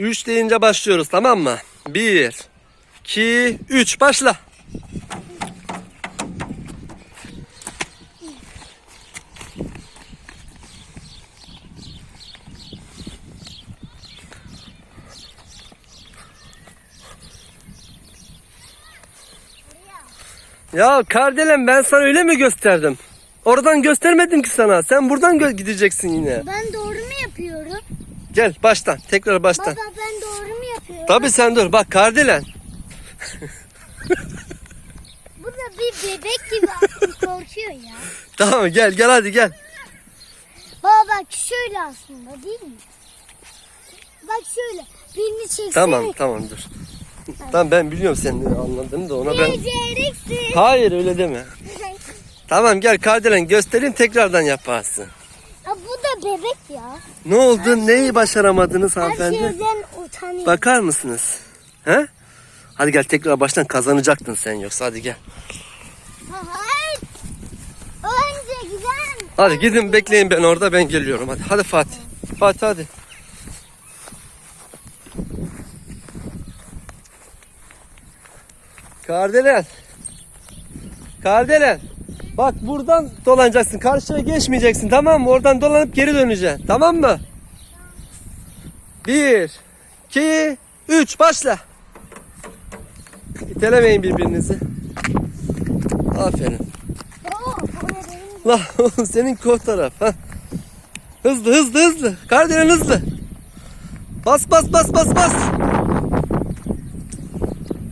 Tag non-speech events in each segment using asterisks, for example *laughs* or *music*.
Üç deyince başlıyoruz tamam mı? Bir, iki, üç başla. Ya Kardelen ben sana öyle mi gösterdim? Oradan göstermedim ki sana. Sen buradan gö- gideceksin yine. Ben doğru? Gel baştan. Tekrar baştan. Baba ben doğru mu yapıyorum? Tabii sen dur. Bak Kardelen. Bu da bir bebek gibi korkuyor ya. Tamam gel gel hadi gel. Baba bak şöyle aslında değil mi? Bak şöyle. Birini çeksene. Tamam tamam dur. Tamam ben biliyorum senin anladığını da ona ben... Becereksin. Hayır öyle deme. *laughs* Tamam gel Kardelen göstereyim tekrardan yaparsın. Bebek ya. Ne oldu? Neyi başaramadınız Her hanımefendi? şeyden utanıyor. Bakar mısınız? He? Hadi gel tekrar baştan kazanacaktın sen yoksa hadi gel. Hayır. Önce güzel. Hadi gidin bekleyin ben orada ben geliyorum hadi. Hadi Fatih. Fatih hadi. Kardelen. Kardelen. Bak buradan dolanacaksın. Karşıya geçmeyeceksin tamam mı? Oradan dolanıp geri döneceksin. Tamam mı? Bir, iki, üç. Başla. İtelemeyin birbirinizi. Aferin. La senin kol taraf. Ha. Hızlı hızlı hızlı. Kardelen hızlı. Bas bas bas bas bas.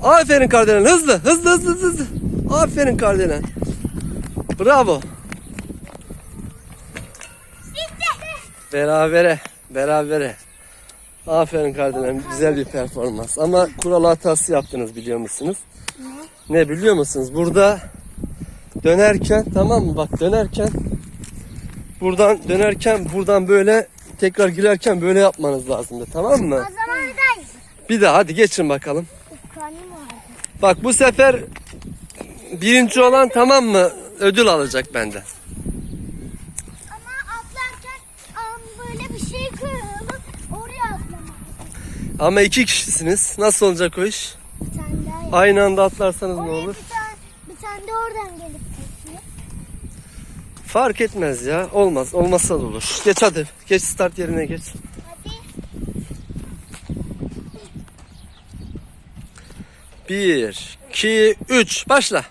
Aferin Kardelen hızlı hızlı hızlı. hızlı. Aferin Kardelen. Bravo. Berabere berabere. Aferin Kardelen güzel bir performans. Ama kural hatası yaptınız biliyor musunuz? Ne biliyor musunuz? Burada dönerken tamam mı? Bak dönerken buradan dönerken buradan böyle tekrar girerken böyle yapmanız lazımdı tamam mı? O zaman da Bir daha hadi geçin bakalım. Bak bu sefer birinci olan tamam mı? Ödül alacak benden. Ama atlarken böyle bir şey koyalım. Oraya atlamak. Ama iki kişisiniz. Nasıl olacak o iş? Bir tane daha yap. Aynı anda atlarsanız ne Oraya olur? bir tane, bir tane de oradan gelip geçiyor. Fark etmez ya. Olmaz. Olmazsa da olur. Geç hadi. Geç start yerine geç. Hadi. Bir, iki, üç. Başla.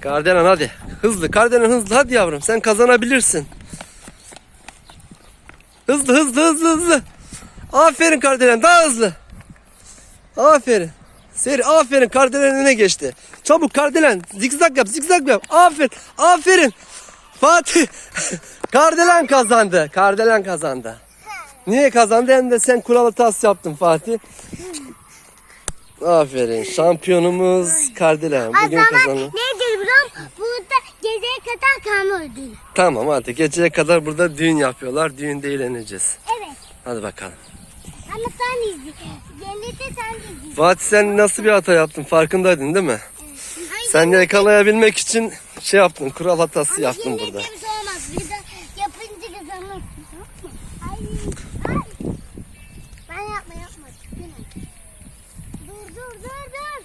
Kardelen hadi. Hızlı. Kardelen hızlı. Hadi yavrum. Sen kazanabilirsin. Hızlı hızlı hızlı hızlı. Aferin Kardelen. Daha hızlı. Aferin. Seri aferin Kardelen öne geçti. Çabuk Kardelen. Zigzag yap zigzag yap. Aferin. Aferin. Fatih. *laughs* Kardelen kazandı. Kardelen kazandı. Niye kazandı? Hem de sen kural hatası yaptın Fatih. Aferin. Şampiyonumuz Kardelen. Bugün zaman Tamam ödül. Tamam hadi geceye kadar burada düğün yapıyorlar. Düğünde eğleneceğiz. Evet. Hadi bakalım. Ama sen izle. Gelince sen de. Fatih sen nasıl bir hata yaptın farkındaydın değil mi? Evet. Sen yakalayabilmek için şey yaptın, kural hatası Ama yaptın yemin burada. ederim şey olmaz. Bir de yapınca kazanırsın. Ay, ay. Ben yapma yapma. Dur dur dur dur.